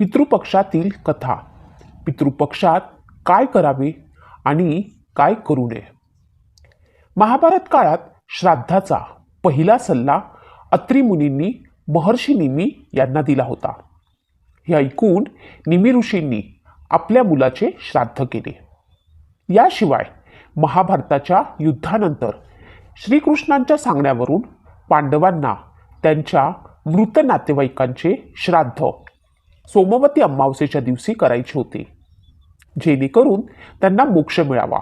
पितृपक्षातील कथा. पितृपक्षात काय करावे आणि काय करू नये? महाभारत काळात श्राद्धाचा पहिला सल्ला अत्रिमुनींनी महर्षी निमी यांना दिला होता. हे ऐकून निमी ऋषींनी आपल्या मुलाचे श्राद्ध केले. याशिवाय महाभारताच्या युद्धानंतर श्रीकृष्णांच्या सांगण्यावरून पांडवांना त्यांच्या मृत नातेवाईकांचे श्राद्ध सोमवती अमावस्येच्या दिवशी करायचे होते. जेणेकरून त्यांना मोक्ष मिळावा.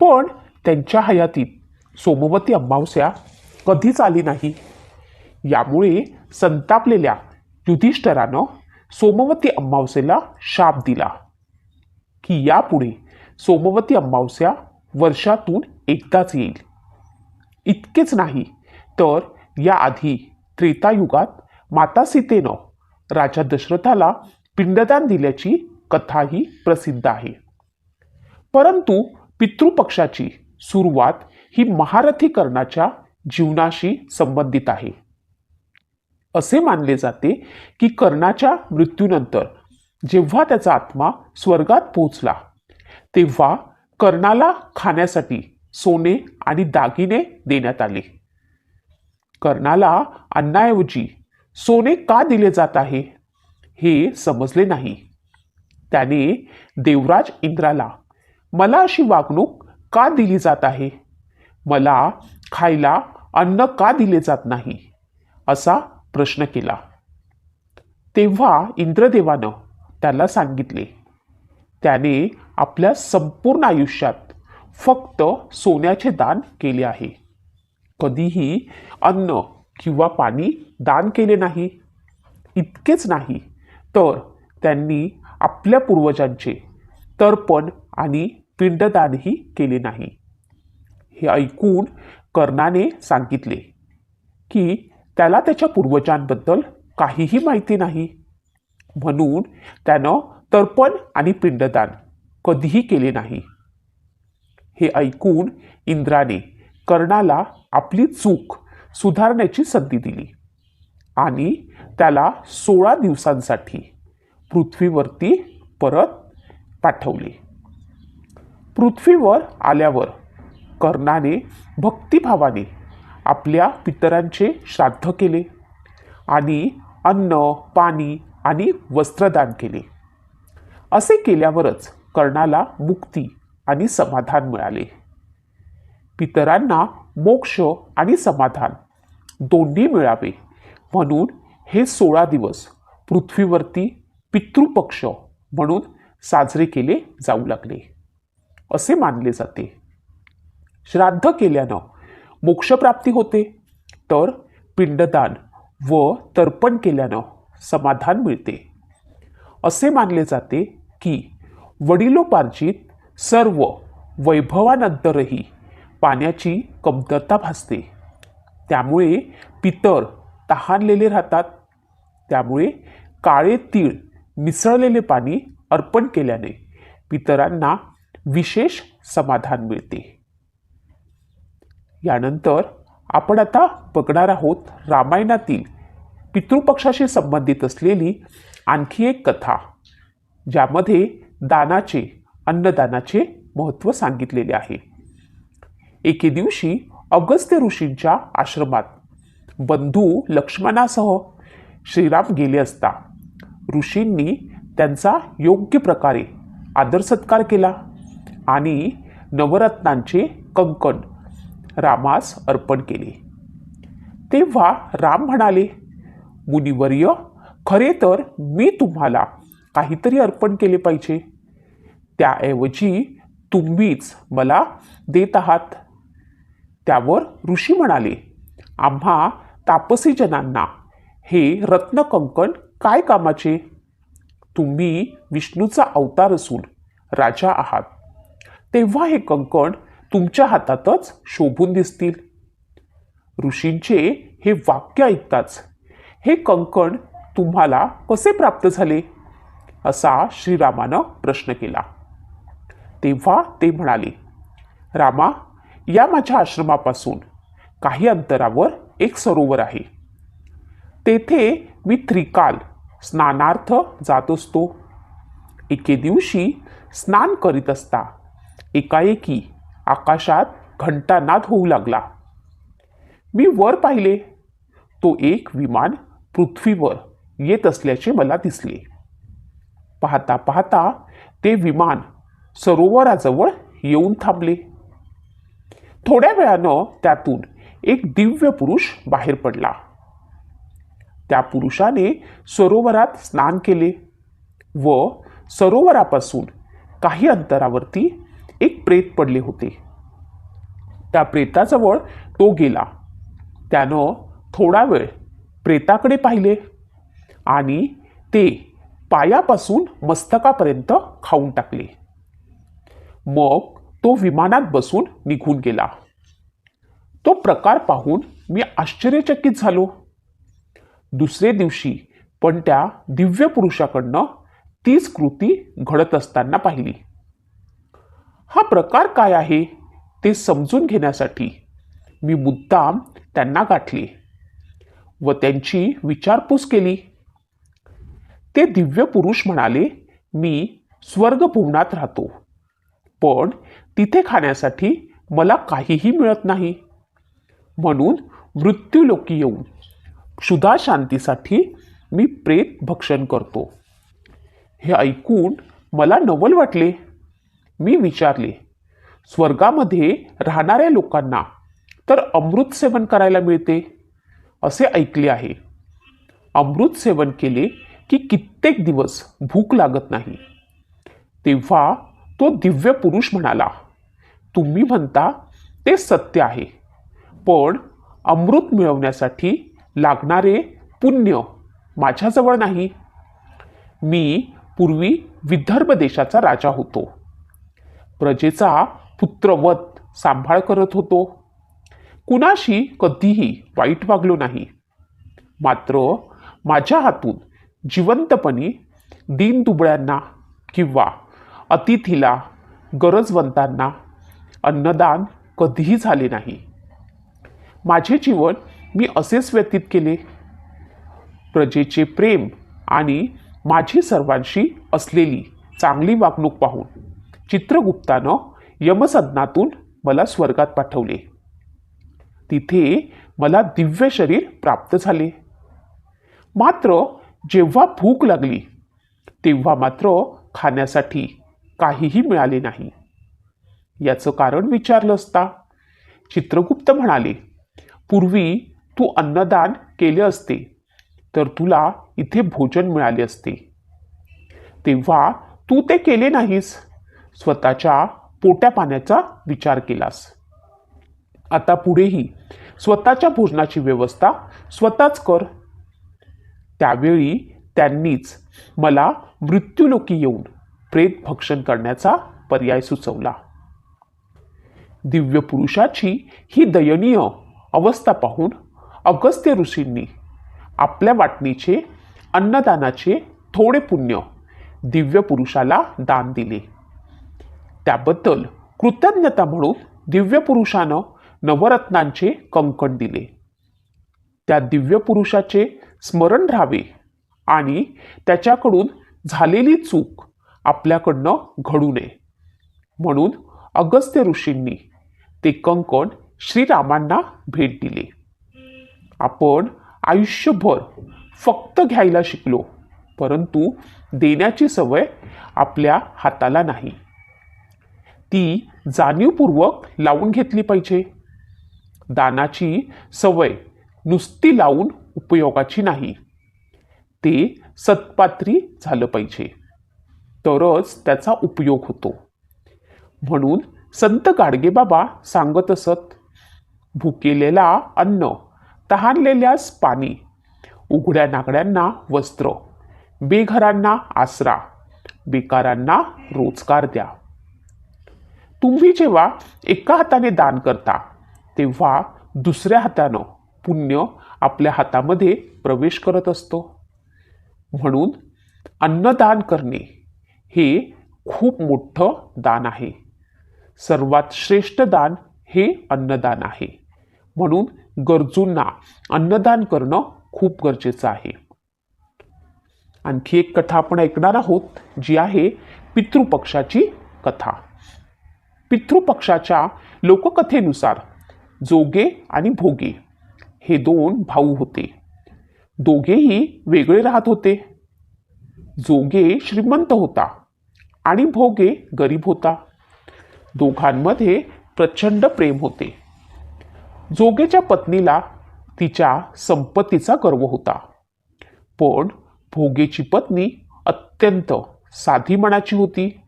पण त्यांच्या हयातीत सोमवती अमावस्या कधीच आली नाही. यामुळे संतापलेल्या युधिष्ठरानं सोमवती अमावस्येला शाप दिला. की यापुढे सोमवती अमावस्या वर्षातून एकदाच येईल. इतकेच नाही तर याआधी त्रेतायुगात माता सीतेनं राजा दशरथाला पिंडदान दिल्याची कथाही प्रसिद्ध आहे. परंतु पितृपक्षाची सुरुवात ही महारथीकरणाच्या जीवनाशी संबंधित आहे. असे मानले जाते की कर्णाच्या मृत्यूनंतर जेव्हा त्याचा आत्मा स्वर्गात पोहोचला तेव्हा कर्णाला खाण्यासाठी सोने आणि दागिने देण्यात आले. कर्णाला अन्नाऐवजी सोने का दिले जात आहे? हे समजले नाही. त्याने देवराज इंद्राला मला अशी वागणूक का दिली जात आहे? मला खायला अन्न का दिले जात नाही? असा प्रश्न केला. तेव्हा इंद्रदेवानं त्याला सांगितले त्याने आपल्या संपूर्ण आयुष्यात फक्त सोन्याचे दान केले आहे. कधीही अन्न किंवा पाणी दान केले नाही इतकेच नाही तर त्यांनी आपल्या पूर्वजांचे तर्पण आणि पिंडदानही केले नाही. हे ऐकून कर्णाने सांगितले की त्याला त्याच्या पूर्वजांबद्दल काहीही माहिती नाही. म्हणून त्यानं तर्पण आणि पिंडदान कधीही केले नाही. हे ऐकून इंद्राने कर्णाला आपली चूक सुधारण्याची संधी दिली. आणि त्याला सोळा दिवसांसाठी पृथ्वीवरती परत पाठवले. पृथ्वीवर आल्यावर कर्णाने भक्तिभावाने आपल्या पितरांचे श्राद्ध केले आणि अन्न पाणी आणि वस्त्रदान केले. असे केल्यावरच कर्णाला मुक्ती आणि समाधान मिळाले. पितरांना मोक्ष आणि समाधान दोन्ही मिळावे. म्हणून हे सोळा दिवस पृथ्वीवरती पितृपक्ष म्हणून साजरे केले जाऊ लागले. असे मानले जाते. श्राद्ध केल्यानं मोक्षप्राप्ती होते. तर पिंडदान व तर्पण केल्यानं समाधान मिळते. असे मानले जाते की वडिलोपार्जित सर्व वैभवानंतरही पाण्याची कमतरता भासते. त्यामुळे पितर तहानलेले राहतात. त्यामुळे काळे तीळ मिसळलेले पाणी अर्पण केल्याने पितरांना विशेष समाधान मिळते. यानंतर आपण आता बघणार आहोत रामायणातील पितृपक्षाशी संबंधित असलेली आणखी एक कथा ज्यामध्ये दानाचे अन्नदानाचे महत्त्व सांगितलेले आहे. एके दिवशी अगस्त्य ऋषींच्या आश्रमात बंधू लक्ष्मणासह श्रीराम गेले असता ऋषींनी त्यांचा योग्य प्रकारे आदर सत्कार केला आणि नवरत्नांचे कंकण रामास अर्पण केले. तेव्हा राम म्हणाले मुनिवर्य खरे तर मी तुम्हाला काहीतरी अर्पण केले पाहिजे. त्याऐवजी तुम्हीच मला देत आहात. त्यावर ऋषी म्हणाले आम्हा तापसी जनांना हे रत्नकंकण काय कामाचे? तुम्ही विष्णूचा अवतार असून राजा आहात. तेव्हा हे कंकण तुमच्या हातातच शोभून दिसतील. ऋषींचे हे वाक्य ऐकताच हे कंकण तुम्हाला कसे प्राप्त झाले? असा श्रीरामानं प्रश्न केला. तेव्हा ते म्हणाले रामा या माझ्या आश्रमापासून काही अंतरावर एक सरोवर आहे. तेथे मी त्रिकाल स्नानार्थ जात असतो. एके दिवशी स्नान करीत असता एकाएकी आकाशात घंटानाद होऊ लागला. मी वर पाहिले. तो एक विमान पृथ्वीवर येत असल्याचे मला दिसले. पाहता पाहता ते विमान सरोवराजवळ येऊन थांबले. थोड्या वेळानं त्यातून एक दिव्य पुरुष बाहेर पडला. त्या पुरुषाने सरोवरात स्नान केले व सरोवरापासून काही अंतरावरती एक प्रेत पडले होते. त्या प्रेताजवळ तो गेला. त्यानं थोडा वेळ प्रेताकडे पाहिले आणि ते पायापासून मस्तकापर्यंत खाऊन टाकले. मग तो विमानात बसून निघून गेला. तो प्रकार पाहून मी आश्चर्यचकित झालो. दुसरे दिवशी पण त्या दिव्य पुरुषाकडनं तीच कृती घडत असताना पाहिली. हा प्रकार काय आहे ते समजून घेण्यासाठी मी मुद्दाम त्यांना गाठले व त्यांची विचारपूस केली. ते दिव्य पुरुष म्हणाले मी स्वर्गभुवनात राहतो. पण तिथे खाण्यासाठी मला काहीही मिळत नाही. म्हणून मृत्यूलोकी येऊन क्षुधा शांतीसाठी मी प्रेत भक्षण करतो. हे ऐकून मला नवल वाटले. मी विचारले स्वर्गामध्ये राहणाऱ्या लोकांना तर अमृत सेवन करायला मिळते? असे ऐकले आहे. अमृत सेवन केले की कित्येक दिवस भूक लागत नाही. तेव्हा तो दिव्य पुरुष म्हणाला तुम्ही म्हणता ते सत्य आहे. पण अमृत मिळवण्यासाठी लागणारे पुण्य माझ्याजवळ नाही. मी पूर्वी विदर्भ देशाचा राजा होतो. प्रजेचा पुत्रवत सांभाळ करत होतो. कुणाशी कधीही वाईट वागलो नाही. मात्र माझ्या हातून जिवंतपणी दीनदुबळ्यांना किंवा अतिथीला गरजवंतांना अन्नदान कधीही झाले नाही. माझे जीवन मी असेच व्यतीत केले. प्रजेचे प्रेम आणि माझी सर्वांशी असलेली चांगली वागणूक पाहून चित्रगुप्तानं यमसदनातून मला स्वर्गात पाठवले. तिथे मला दिव्य शरीर प्राप्त झाले. मात्र जेव्हा भूक लागली तेव्हा मात्र खाण्यासाठी काहीही मिळाले नाही. याचं कारण विचारलं असता. चित्रगुप्त म्हणाले पूर्वी तू अन्नदान केले असते तर तुला इथे भोजन मिळाले असते. तेव्हा तू ते केले नाहीस. स्वतःच्या पोट्या पाण्याचा विचार केलास. आता पुढेही स्वतःच्या भोजनाची व्यवस्था स्वतःच कर. त्यावेळी त्यांनीच मला मृत्यूलोकी येऊन प्रेत भक्षण करण्याचा पर्याय सुचवला. दिव्य पुरुषाची ही दयनीय अवस्था पाहून अगस्त्य ऋषींनी आपल्या वाटणीचे अन्नदानाचे थोडे पुण्य दिव्य पुरुषाला दान दिले. त्याबद्दल कृतज्ञता म्हणून दिव्य पुरुषानं नवरत्नांचे कंकण दिले. त्या दिव्य पुरुषाचे स्मरण राहावे आणि त्याच्याकडून झालेली चूक आपल्याकडनं घडू नये म्हणून अगस्त्य ऋषींनी ते कंकण श्रीरामांना भेट दिले. आपण आयुष्यभर फक्त घ्यायला शिकलो परंतु देण्याची सवय आपल्या हाताला नाही. ती जाणीवपूर्वक लावून घेतली पाहिजे. दानाची सवय नुसती लावून उपयोगाची नाही. ते सत्पात्री झालं पाहिजे. तरच त्याचा उपयोग होतो. म्हणून संत गाडगेबाबा सांगत असत भुकेलेला अन्न तहानलेल्यास पाणी उघड्या नागड्यांना वस्त्र बेघरांना आसरा बेकारांना रोजगार द्या. तुम्ही जेव्हा एका हाताने दान करता तेव्हा दुसऱ्या हातानं पुण्य आपल्या हातामध्ये प्रवेश करत असतो. म्हणून अन्नदान करणे हे खूप मोठं दान आहे. सर्वात श्रेष्ठ दान हे अन्नदान आहे. म्हणून गरजूंना अन्नदान करणं खूप गरजेचं आहे. आणखी एक कथा आपण ऐकणार आहोत जी आहे पितृपक्षाची कथा. पितृपक्षाच्या लोककथेनुसार जोगे आणि भोगे हे दोन भाऊ होते. दोघेही वेगळे राहत होते. जोगे श्रीमंत होता आणि भोगे गरीब होता. दोघांमध्ये प्रचंड प्रेम होते. जोगेच्या पत्नीला तिच्या संपत्तीचा गर्व होता. पण भोगेची पत्नी अत्यंत साधी मनाची होती.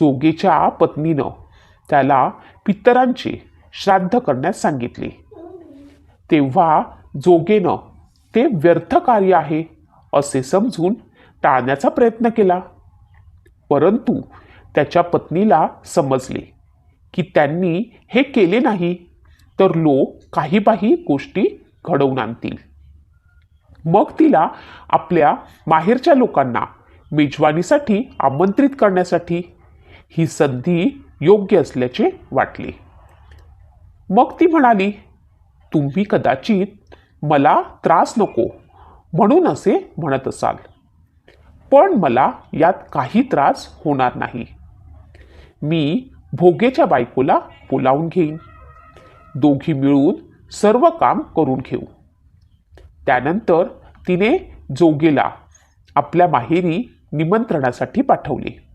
जोगेच्या पत्नीनं त्याला पितरांचे श्राद्ध करण्यास सांगितले. तेव्हा जोगेनं ते व्यर्थ कार्य आहे असे समजून टाळण्याचा प्रयत्न केला. परंतु त्याच्या पत्नीला समजले की त्यांनी हे केले नाही तर लोक काही बाही गोष्टी घडवून आणतील. मग तिला आपल्या माहेरच्या लोकांना मेजवानीसाठी आमंत्रित करण्यासाठी ही संधी योग्य असल्याचे वाटले. मग ती म्हणाली तुम्ही कदाचित मला त्रास नको म्हणून असे म्हणत असाल पण मला यात काही त्रास होणार नाही. मी भोगेच्या बायकोला बोलावून घेईन. दोघी मिळून सर्व काम करून घेऊ. त्यानंतर तिने जोगेला आपल्या माहेरी निमंत्रणासाठी पाठवले.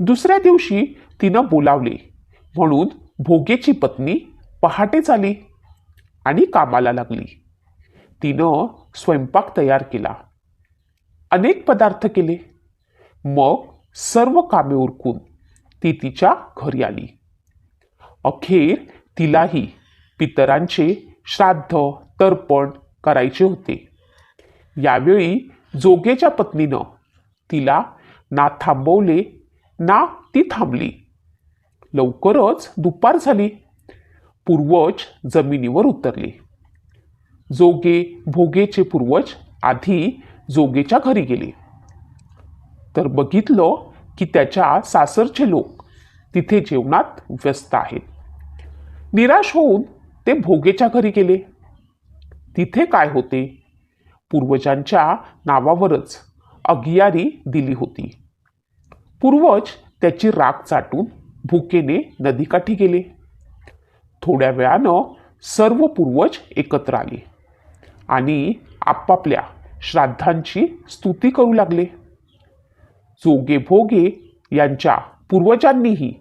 दुसऱ्या दिवशी तिनं बोलावले. म्हणून भोगेची पत्नी पहाटेच आली आणि कामाला लागली. तिनं स्वयंपाक तयार केला. अनेक पदार्थ केले. मग सर्व कामे उरकून ती तिच्या घरी आली. अखेर तिलाही पितरांचे श्राद्ध तर्पण करायचे होते. यावेळी जोगेच्या पत्नीनं तिला ना थांबवले ना ती थांबली. लवकरच दुपार झाली. पूर्वज जमिनीवर उतरले. जोगे भोगेचे पूर्वज आधी जोगेच्या घरी गेले. तर बघितलं की त्याच्या सासरचे लोक तिथे जेवणात व्यस्त आहेत. निराश होऊन ते भोगेच्या घरी गेले. तिथे काय होते? पूर्वजांच्या नावावरच अगियारी दिली होती. पूर्वज त्याची राख चाटून भुकेने नदीकाठी गेले. थोड्या वेळानं सर्व पूर्वज एकत्र आले आणि आपापल्या श्राद्धांची स्तुती करू लागले. जोगे भोगे यांच्या पूर्वजांनीही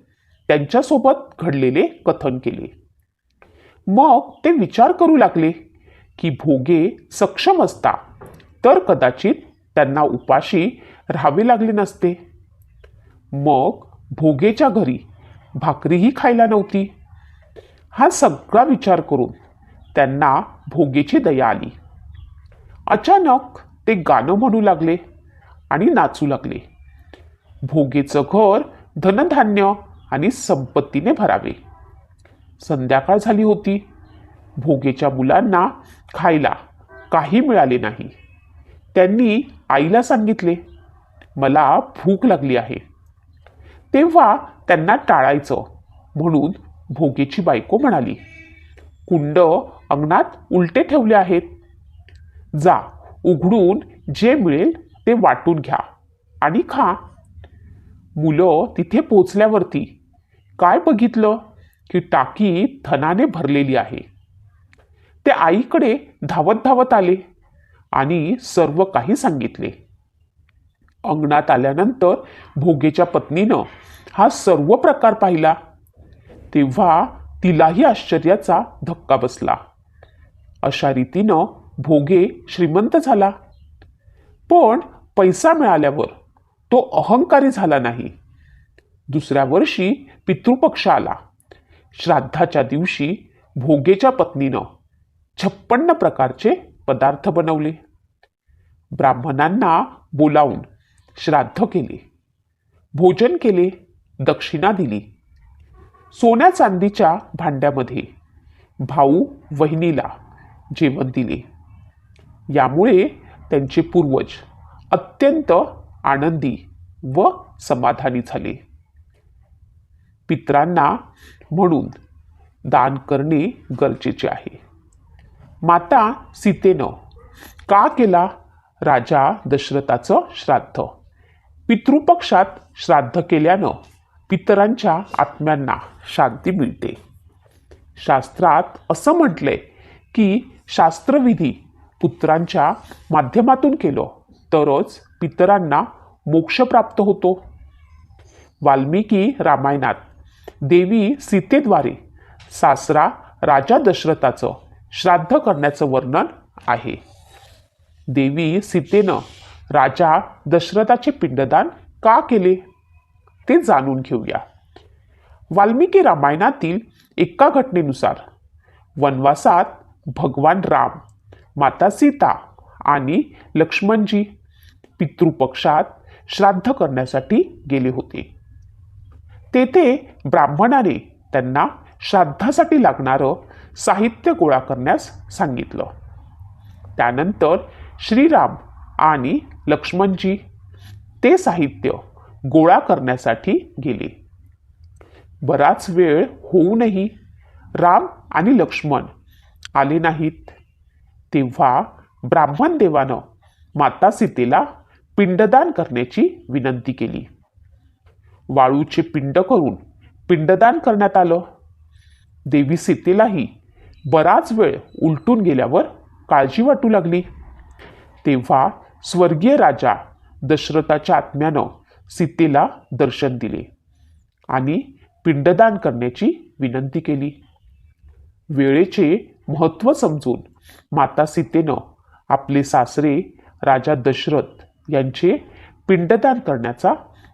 त्यांच्यासोबत घडलेले कथन केले. मग ते विचार करू लागले की भोगे सक्षम असता तर कदाचित त्यांना उपाशी राहावे लागले नसते. मग भोगेच्या घरी भाकरीही खायला नव्हती. हा सगळा विचार करून त्यांना भोगेची दया आली. अचानक ते गाणं म्हणू लागले आणि नाचू लागले. भोगेचं घर धनधान्य आणि संपत्तीने भरावे. संध्याकाळ झाली होती. भोगेच्या मुलांना खायला काही मिळाले नाही. त्यांनी आईला सांगितले मला भूक लागली आहे. तेव्हा त्यांना टाळायचं म्हणून भोगेची बायको म्हणाली कुंड अंगणात उलटे ठेवले आहेत. जा उघडून जे मिळेल ते वाटून घ्या आणि खा. मुलं तिथे पोचल्यावरती काय बघितलं? की टाकी धनाने भरलेली आहे. ते आईकडे धावत धावत आले आणि सर्व काही सांगितले. अंगणात आल्यानंतर भोगेच्या पत्नीनं हा सर्व प्रकार पाहिला. तेव्हा तिलाही आश्चर्याचा धक्का बसला. अशा रीतीनं भोगे श्रीमंत झाला. पण पैसा मिळाल्यावर तो अहंकारी झाला नाही. दुसऱ्या वर्षी पितृपक्ष आला. श्राद्धाच्या दिवशी भोगेच्या पत्नीनं छप्पन्न प्रकारचे पदार्थ बनवले. ब्राह्मणांना बोलावून श्राद्ध केले. भोजन केले दक्षिणा दिली. सोन्या चांदीच्या भांड्यामध्ये भाऊ वहिनीला जेवण दिले. यामुळे त्यांचे पूर्वज अत्यंत आनंदी व समाधानी झाले. पित्रांना म्हणून दान करणे गरजेचे आहे. माता सीतेनं का केला राजा दशरथाचं श्राद्ध? पितृपक्षात श्राद्ध केल्यानं पितरांच्या आत्म्यांना शांती मिळते. शास्त्रात असं म्हटलंय की शास्त्रविधी पुत्रांच्या माध्यमातून केलं. तरच पितरांना मोक्ष प्राप्त होतो. वाल्मिकी रामायणात देवी सीतेद्वारे सासरा राजा दशरथाचं श्राद्ध करण्याचं वर्णन आहे. देवी सीतेनं राजा दशरथाचे पिंडदान का केले ते जाणून घेऊया. वाल्मिकी रामायणातील एका घटनेनुसार वनवासात भगवान राम माता सीता आणि लक्ष्मणजी पितृपक्षात श्राद्ध करण्यासाठी गेले होते. तेथे ब्राह्मणाने त्यांना श्राद्धासाठी लागणारं साहित्य गोळा करण्यास सांगितलं. त्यानंतर श्रीराम आणि लक्ष्मणजी ते साहित्य गोळा करण्यासाठी गेले. बराच वेळ होऊनही राम आणि लक्ष्मण आले नाहीत. तेव्हा ब्राह्मण देवानं माता सीतेला पिंडदान करण्याची विनंती केली. वाळूचे पिंड करून पिंडदान करण्यात आलं. देवी सीतेलाही बराच वेळ उलटून गेल्यावर काळजी वाटू लागली. तेव्हा स्वर्गीय राजा दशरथाच्या आत्म्यानं सीतेला दर्शन दिले आणि पिंडदान करण्याची विनंती केली. वेळेचे महत्त्व समजून माता सीतेनं आपले सासरे राजा दशरथ यांचे पिंडदान करण्याचा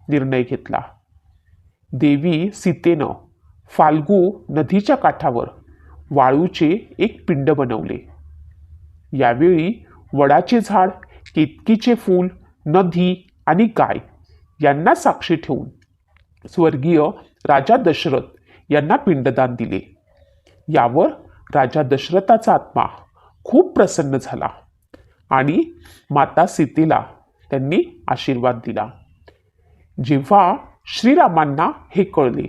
निर्णय घेतला. देवी सीतेनं फाल्गू नदीच्या काठावर वाळूचे एक पिंड बनवले. यावेळी वडाचे झाड केतकीचे फूल नदी आणि गाय यांना साक्षी ठेवून स्वर्गीय राजा दशरथ यांना पिंडदान दिले. यावर राजा दशरथाचा आत्मा खूप प्रसन्न झाला आणि माता सीतेला त्यांनी आशीर्वाद दिला. जेव्हा श्रीरामांना हे कळले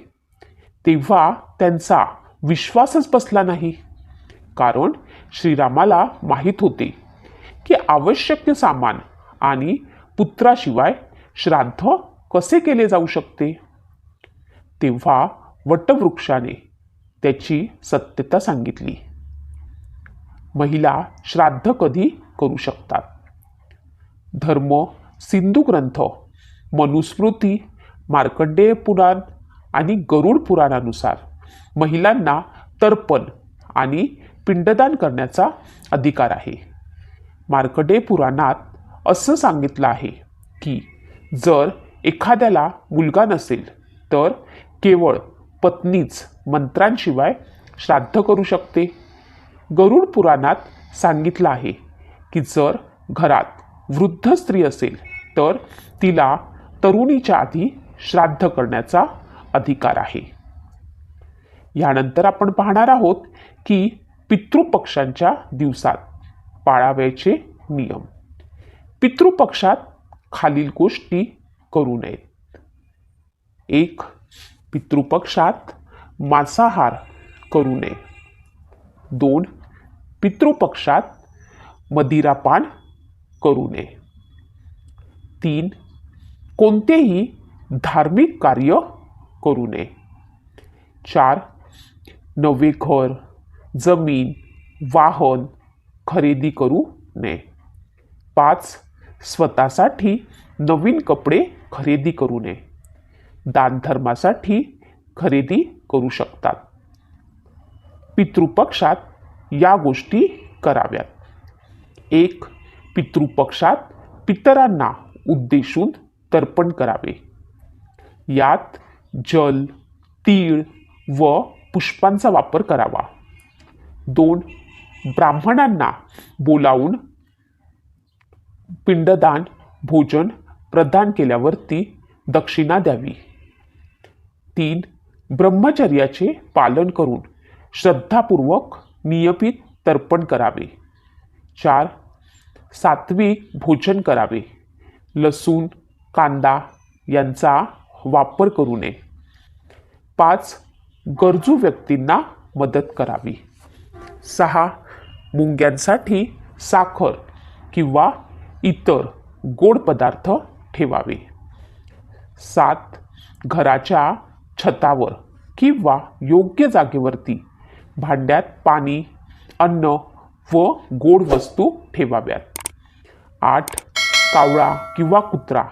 तेव्हा त्यांचा विश्वासच बसला नाही. कारण श्रीरामाला माहीत होते की आवश्यक सामान आणि पुत्राशिवाय श्राद्ध कसे केले जाऊ शकते. तेव्हा वटवृक्षाने त्याची सत्यता सांगितली. महिला श्राद्ध कधी करू शकतात? धर्म सिंधू ग्रंथ मनुस्मृती मार्कंडेय पुराण आणि गरुड पुराणानुसार महिलांना तर्पण आणि पिंडदान करण्याचा अधिकार आहे. मार्कंडेय पुराणात असं सांगितलं आहे की जर एखाद्याला मुलगा नसेल तर केवळ पत्नीच मंत्रांशिवाय श्राद्ध करू शकते. गरुड पुराणात सांगितलं आहे की जर घरात वृद्ध स्त्री असेल तर तिला तरुणीच्या आधी श्राद्ध करण्याचा अधिकार आहे. यानंतर आपण पाहणार आहोत की पितृपक्षांच्या दिवसात पाळावयाचे नियम. पितृपक्षात खालील गोष्टी करू नयेत एक पितृपक्षात मांसाहार करू नये. दोन पितृपक्षात मदिरापान करू नये. तीन कोणतेही धार्मिक कार्य करू नये. चार नवे घर जमीन वाहन खरेदी करू नये. पाच स्वतःसाठी नवीन कपडे खरेदी करू नये. दानधर्मासाठी खरेदी करू शकतात. पितृपक्षात या गोष्टी कराव्यात. एक पितृपक्षात पितरांना उद्देशून तर्पण करावे. यात जल तीळ व पुष्पांचा वापर करावा. दोन ब्राह्मणांना बोलावून पिंडदान भोजन प्रदान केल्यावरती दक्षिणा द्यावी. तीन ब्रह्मचर्याचे पालन करून श्रद्धापूर्वक नियमित तर्पण करावे. चार सात्विक भोजन करावे. लसूण कांदा यांचा वापर करू नये. पाच गरजू व्यक्तींना मदत करावी. सहा मुंग्यांसाठी साखर किंवा इतर गोड पदार्थ ठेवावे. सात घराच्या छतावर किंवा योग्य जागेवरती भांड्यात पाणी अन्न व गोड वस्तू ठेवाव्यात. आठ कावळा किंवा कुत्रा.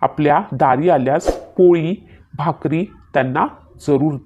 आपल्या दारी आल्यास पोळी भाकरी त्यांना जरूर द्या.